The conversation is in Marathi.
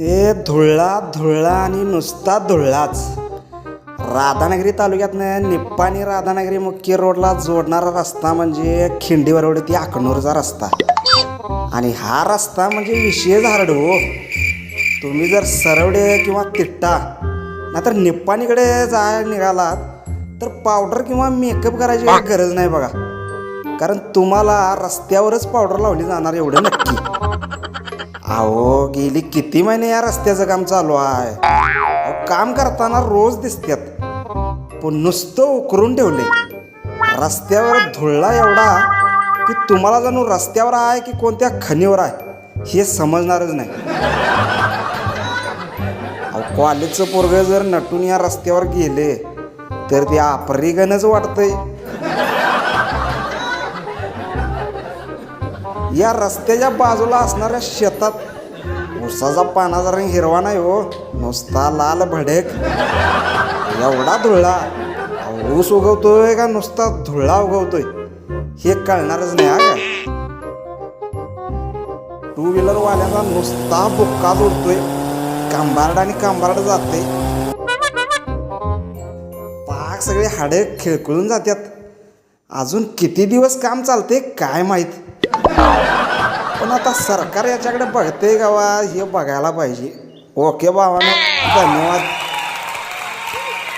हे धुळला धुळला आणि नुसता धुळलाच. राधानगरी तालुक्यातनं निप्पाणी राधानगरी मुख्य रोडला जोडणारा रस्ता म्हणजे खिंडीवर ती अकनूरचा रस्ता. आणि हा रस्ता म्हणजे विशेष हार्ड हो. तुम्ही जर सरवडे किंवा तिट्टा नाहीतर निप्पाणीकडे जाय निघालात तर पावडर किंवा मेकअप करायची काही गरज नाही बघा. कारण तुम्हाला रस्त्यावरच पावडर लावली जाणार एवढं नक्की. अहो गेली किती महिने या रस्त्याचं काम चालू आहे? अहो, काम करताना रोज दिसतात पण नुसतं उकरून ठेवले. रस्त्यावर धुळला एवढा की तुम्हाला जणू रस्त्यावर आहे की कोणत्या खणीवर आहे हे समजणारच नाही. अहो कॉलेजचं पोरग जर नटून या रस्त्यावर गेले तर ते आफ्रिकनच वाटतंय. या रस्त्याच्या बाजूला असणाऱ्या शेतात ऊसाचा पानाचा रंग हिरवा नाही हो नुसता लाल भडेक. एवढा धुळला ऊस उगवतोय का नुसता धुळा उगवतोय? हे कळणारच नाही हा का टू व्हीलर वाल्यांचा नुसता बुक्का उडतोय कांबारड आणि कांबारड जाते पाक सगळे हाडे खिळकळून जातात अजून किती दिवस काम चालते काय माहीत? पण आता सरकार याच्याकडे बघते गावा हे बघायला पाहिजे. ओके बाबांनो धन्यवाद.